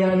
কেন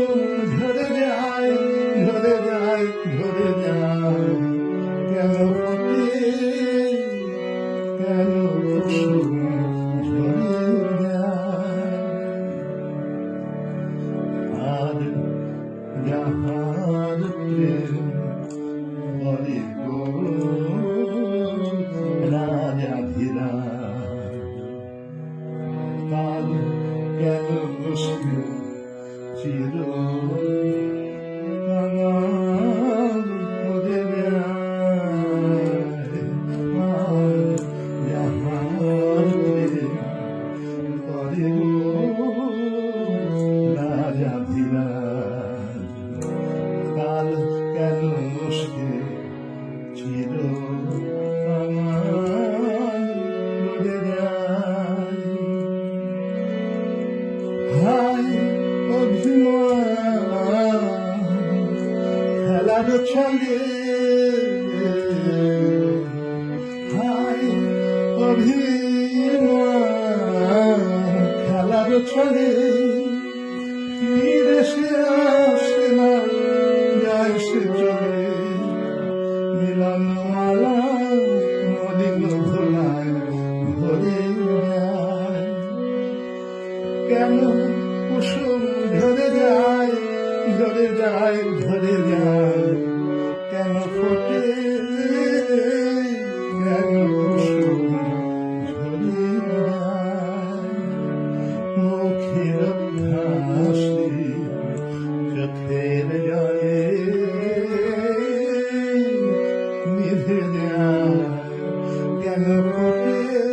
কেন কুসুম ঝরে যায় আর যাহার প্রেম কেন বসবে চির খেলার ছলে হাই অভিমান খেলার ছলে কুসুম ঝরে যায় ঝরে যায় ঝরে যায়। কেন ফোটে? কেন কুসুম ঝরে যায়? মুখের হাসি চোখের জলে। নিভে যায়। কেন ফোটে?